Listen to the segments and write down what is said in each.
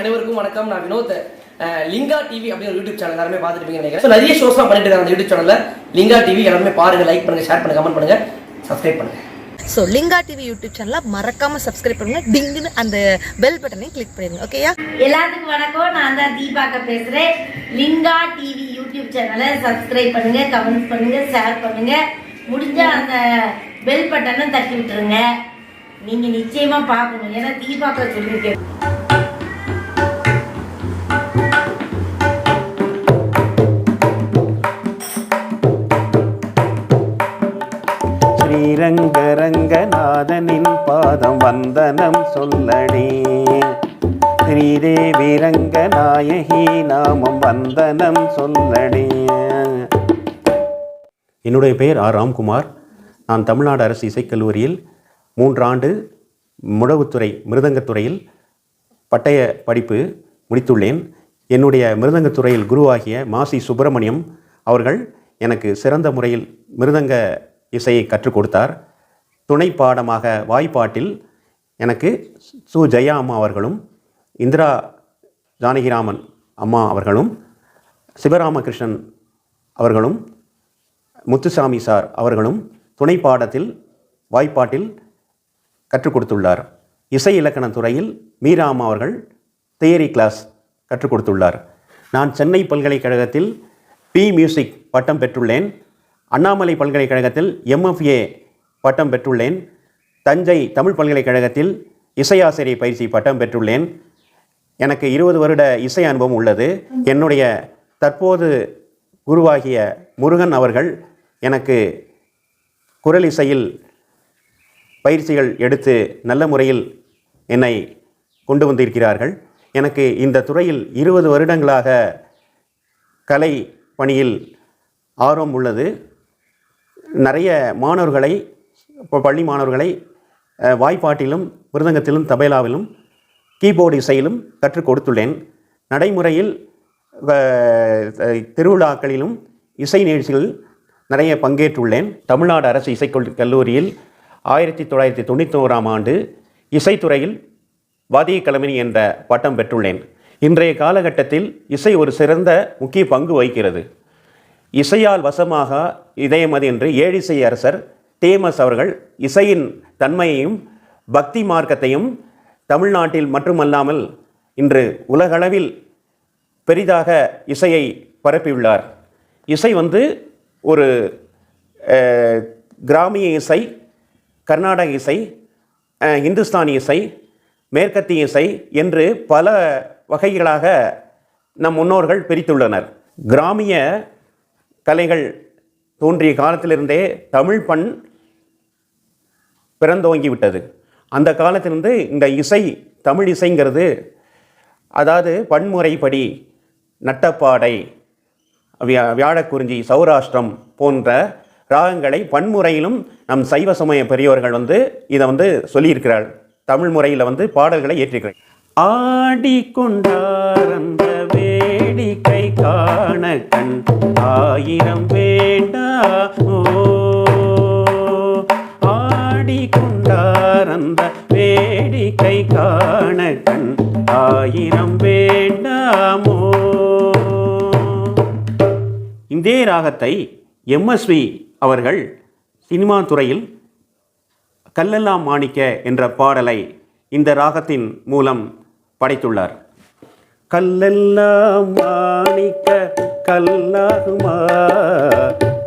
அனைவருக்கும் வணக்கம். நான் வினோத். லிங்கா டிவி அப்படின்னு ஒரு யூடியூப் சேனல் எல்லாருமே பார்த்துட்டு நினைக்கிறேன். So, நிறைய ஷோஸ்லாம் பண்ணிட்டு இருக்காங்க அந்த யூடியூப் சேனல்ல. லிங்கா டிவி எல்லாருமே பாருங்க லைக் பண்ணுங்க ஷேர் பண்ணுங்க கமெண்ட் பண்ணுங்க சப்ஸ்கிரைப் பண்ணுங்க. ஸோ லிங்கா டிவி யூடியூப் சேனலை மறக்காம சப்ஸ்கிரைப் பண்ணுங்க. டிங்குன்னு அந்த பெல் பட்டனையும் கிளிக் பண்ணிடுங்க ஓகேயா எல்லாத்துக்கும் வணக்கம். நான் தான் தீபாக்க பேசுறேன். லிங்கா டிவி யூடியூப் சேனலை சப்ஸ்கிரைப் பண்ணுங்க கமெண்ட் பண்ணுங்க ஷேர் பண்ணுங்க. முடிஞ்ச அந்த பெல் பட்டனை தட்டி விட்டுருங்க. நீங்க நிச்சயமா பார்க்கணும். ஏன்னா தீபாக்க சொல்லியிருக்கேன். ரங்கநாதனின் பாதம் வந்தனம் சொல்லடி. ஸ்ரீதேவி ரங்கநாயகி நாமம் வந்தனம் சொல்லடி. என்னுடைய பெயர் ஆர். ராம்குமார். நான் தமிழ்நாடு அரசு இசைக்கல்லூரியில் மூன்றாண்டு முடவுத்துறை மிருதங்கத்துறையில் பட்டய படிப்பு முடித்துள்ளேன். என்னுடைய மிருதங்கத்துறையில் குருவாகிய மாசி சுப்பிரமணியம் அவர்கள் எனக்கு சிறந்த முறையில் மிருதங்க இசையை கற்றுக் கொடுத்தார். துணை பாடமாக வாய்ப்பாட்டில் எனக்கு சு ஜெயா அம்மா அவர்களும் இந்திரா ஜானகிராமன் அம்மா அவர்களும் சிவராமகிருஷ்ணன் அவர்களும் முத்துசாமி சார் அவர்களும் துணை பாடத்தில் வாய்ப்பாட்டில் கற்றுக் கொடுத்துள்ளார். இசை இலக்கண துறையில் மீராம் அவர்கள் தியரி கிளாஸ் கற்றுக் கொடுத்துள்ளார். நான் சென்னை பல்கலைக்கழகத்தில் பி மியூசிக் பட்டம் பெற்றுள்ளேன். அண்ணாமலை பல்கலைக்கழகத்தில் எம்எஃப்ஏ பட்டம் பெற்றுள்ளேன். தஞ்சை தமிழ் பல்கலைக்கழகத்தில் இசையாசிரியர் பயிற்சி பட்டம் பெற்றுள்ளேன். எனக்கு இருபது வருட இசை அனுபவம் உள்ளது. என்னுடைய தற்போது குருவாகிய முருகன் அவர்கள் எனக்கு குரல் இசையில் பயிற்சிகள் எடுத்து நல்ல முறையில் என்னை கொண்டு வந்திருக்கிறார்கள். எனக்கு இந்த துறையில் இருபது வருடங்களாக கலை பணியில் ஆர்வம் உள்ளது. நிறைய மாணவர்களை இப்போ பள்ளி மாணவர்களை வாய்ப்பாட்டிலும் மிருதங்கத்திலும் தபேலாவிலும் கீபோர்டு இசையிலும் கற்றுக் கொடுத்துள்ளேன். நடைமுறையில் திருவிழாக்களிலும் இசை நிகழ்ச்சிகளில் நிறைய பங்கேற்றுள்ளேன். தமிழ்நாடு அரசு இசைக்கல் கல்லூரியில் ஆயிரத்தி தொள்ளாயிரத்தி தொண்ணூற்றி ஆண்டு இசைத்துறையில் வாதிய கலைமணி என்ற பட்டம் பெற்றுள்ளேன். இன்றைய காலகட்டத்தில் இசை ஒரு சிறந்த முக்கிய பங்கு வகிக்கிறது. இசையால் வசமாக இதயமது என்று ஏழிசை அரசர் தேமஸ் அவர்கள் இசையின் தன்மையையும் பக்தி மார்க்கத்தையும் தமிழ்நாட்டில் மட்டுமல்லாமல் இன்று உலகளவில் பெரிதாக இசையை பரப்பியுள்ளார். இசை வந்து ஒரு கிராமிய இசை கர்நாடக இசை இந்துஸ்தானி இசை மேற்கத்திய இசை என்று பல வகைகளாக நம் முன்னோர்கள் பிரித்துள்ளனர். கிராமிய கலைகள் தோன்றிய காலத்திலிருந்தே தமிழ் பண் பிறந்தோங்கிவிட்டது. அந்த காலத்திலிருந்து இந்த இசை தமிழ் இசைங்கிறது அதாவது பன்முறைப்படி நட்டப்பாடை வியா வியாழக்குறிஞ்சி சௌராஷ்டிரம் போன்ற ராகங்களை பன்முறையிலும் நம் சைவ சமய பெரியவர்கள் வந்து இதை வந்து சொல்லியிருக்கிறார். தமிழ் முறையில் வந்து பாடல்களை ஏற்றிருக்கிறார் ஆடிக்கொண்டார் வேடிக்கை காண கண் ஆயிரம் வேண்டா. ஓ ஆடிக்கொண்டார் வேடிக்கை காண கண் ஆயிரம் வேண்டாமோ இந்தே ராகத்தை எம்எஸ்வி அவர்கள் சினிமா துறையில் கல்லெல்லாம் மாணிக்க என்ற பாடலை இந்த ராகத்தின் மூலம் படைத்துள்ளார். கல்லெல்லாம் மாணிக்க கல்லாகுமா?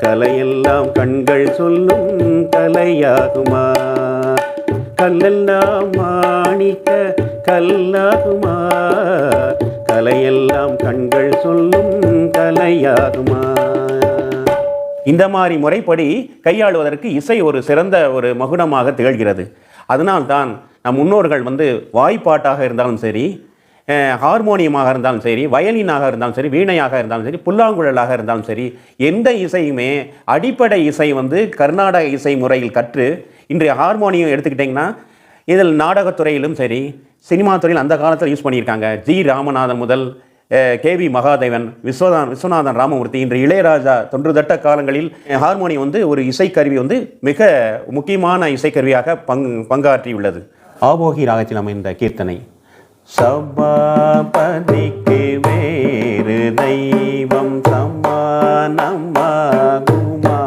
கலையெல்லாம் கண்கள் சொல்லும் கலையாகுமா? கல்லெல்லாம் மாணிக்க கல்லாகுமா? கலையெல்லாம் கண்கள் சொல்லும் கலையாகுமா? இந்த மாதிரி முறைப்படி கையாளுவதற்கு இசை ஒரு சிறந்த ஒரு மகுடமாக திகழ்கிறது. அதனால்தான் நம் முன்னோர்கள் வந்து வாய்ப்பாட்டாக இருந்தாலும் சரி ஹார்மோனியமாக இருந்தாலும் சரி வயலினாக இருந்தாலும் சரி வீணையாக இருந்தாலும் சரி புல்லாங்குழலாக இருந்தாலும் சரி எந்த இசையுமே அடிப்படை இசை வந்து கர்நாடக இசை முறையில் கற்று இன்றைய ஹார்மோனியம் எடுத்துக்கிட்டிங்கன்னா இதில் நாடகத்துறையிலும் சரி சினிமா துறையில் அந்த காலத்தில் யூஸ் பண்ணியிருக்காங்க. ஜி ராமநாதன் முதல் கேவி மகாதேவன் விஸ்வநாதன் விஸ்வநாதன் ராமமூர்த்தி இன்று இளையராஜா தொன்றுதட்ட காலங்களில் ஹார்மோனியம் வந்து ஒரு இசைக்கருவி வந்து மிக முக்கியமான இசைக்கருவியாக பங் பங்காற்றியுள்ளது. ஆபோகி ராகத்தில் அமைந்த கீர்த்தனை. சபாபதிக்கு வேறு தெய்வம் சமானமாகுமா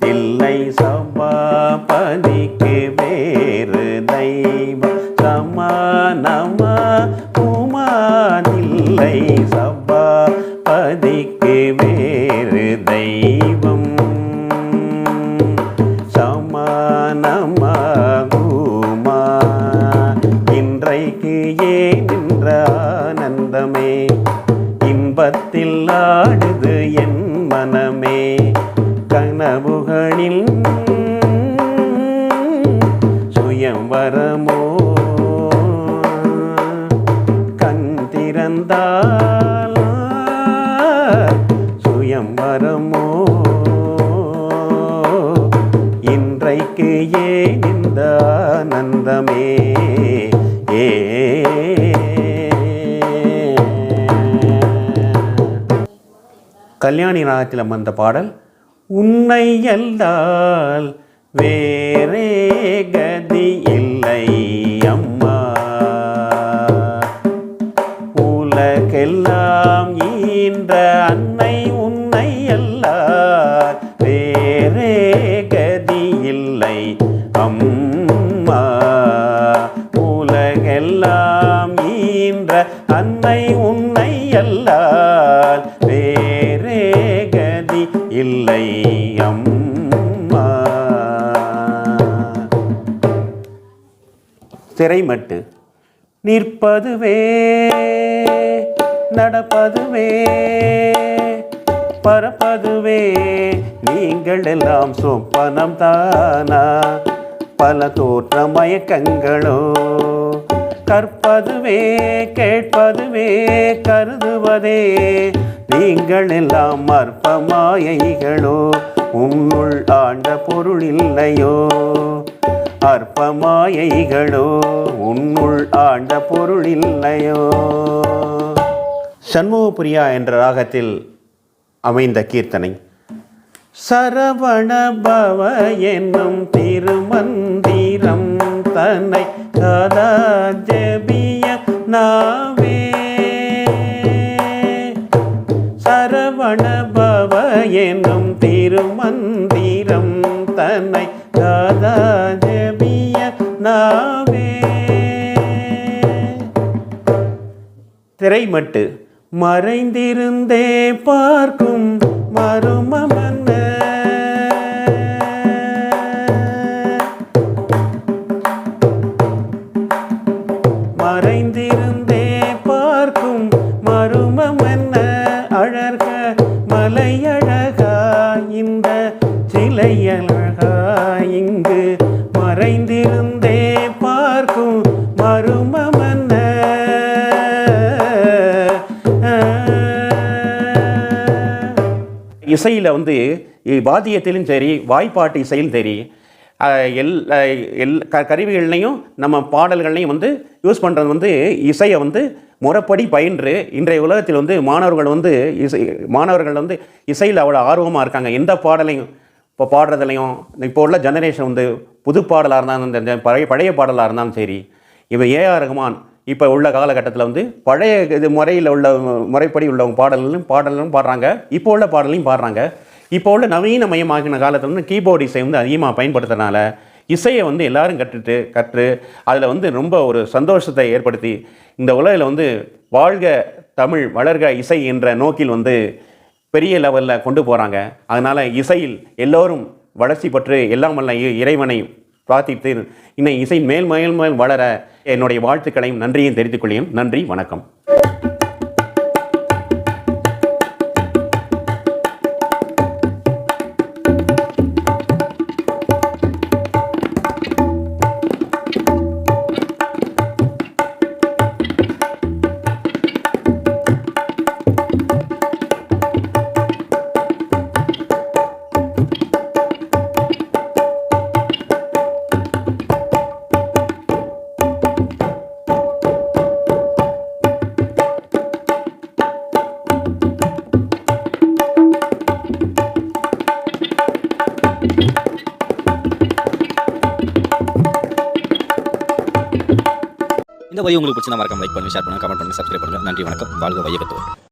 இல்லை சபாபதிக்கு வேறு தெய்வம் சமானமாகுமா இல்லை சபாபதிக்கு மனமே கனவுகளில் சுயம்வரமோ கண் திறந்தால் சுயம் வரமோ? இன்றைக்கு ஏன் இந்த ஆனந்தமே? ஏ கல்யாணி ராகத்தில் வந்த பாடல் உன்னை அல்லால் வேறே இல்லை அம்மா திரைமட்டு நிற்பதுவே நடப்பதுவே பரப்பதுவே நீங்கள் எல்லாம் சொப்பனம் தானா பல தோற்ற மயக்கங்களோ கற்பதுவே கேட்பதுவே கருதுவதே நீங்கள் எல்லாம் அற்ப மாயைகளோ உன்னுள் ஆண்ட பொருள் இல்லையோ அற்ப மாயைகளோ உன்னுள் ஆண்ட பொருள் இல்லையோ சண்முகப்பிரியா என்ற ராகத்தில் அமைந்த கீர்த்தனை. சரவண பவ என்னும் திருமந்திரம் தன்னை கதா ஜபிய நான் சரவண பவ என்னும் திருமந்திரம் தன்னை தாதா ஜபிய நாவே திரைமட்டு மறைந்திருந்தே பார்க்கும் மருமமன் இருந்தே பார்க்கும் மருமமன்ன. இசையில் வந்து வாத்தியத்திலும் சரி வாய்ப்பாட்டு இசையிலும் சரி எல் எல் க கருவிகள்லையும் நம்ம பாடல்கள்லையும் வந்து யூஸ் பண்ணுறது வந்து இசையை வந்து முறைப்படி பயின்று இன்றைய உலகத்தில் வந்து மாணவர்கள் வந்து இசை மாணவர்கள் வந்து இசையில் அவ்வளோ ஆர்வமாக இருக்காங்க. எந்த பாடலையும் இப்போ பாடுறதுலையும் இப்போ உள்ள ஜெனரேஷன் வந்து புது பாடலாக இருந்தாலும் இந்த பழைய பழைய பாடலாக இருந்தாலும் சரி இப்போ ஏஆர் ரகுமான் இப்போ உள்ள காலகட்டத்தில் வந்து பழைய இது முறையில் உள்ள முறைப்படி உள்ளவங்க பாடல்களும் பாடலும் பாடுறாங்க. இப்போ உள்ள பாடலையும் பாடுறாங்க. இப்போ உள்ள நவீன மயமாகின காலத்தில் வந்து கீபோர்டு இசை வந்து அதிகமாக பயன்படுத்துறதுனால இசையை வந்து எல்லாரும் கற்றுட்டு கற்று அதில் வந்து ரொம்ப ஒரு சந்தோஷத்தை ஏற்படுத்தி இந்த உலகில் வந்து வாழ்க தமிழ் வளர்க இசை என்ற நோக்கில் வந்து பெரிய லெவலில் கொண்டு போகிறாங்க அதனால் இசையில் எல்லோரும் வளர்ச்சி பெற்று எல்லாம் வல்ல இறைவனை பிரார்த்தித்து இன்னும் இசை மேல் மேல் மேல் வளர என்னுடைய வாழ்த்துக்களையும் நன்றியும் தெரிவித்துக் கொள்ளையும் நன்றி வணக்கம். இந்த உங்களுக்கு பிடிச்சா மறக்காம லைக் பண்ணுங்க ஷேர் பண்ணுங்க கமெண்ட் பண்ணுங்க சப்ஸ்கிரைப் பண்ணுங்க. நன்றி வணக்கம். வாழ்க வையகத்தோடு.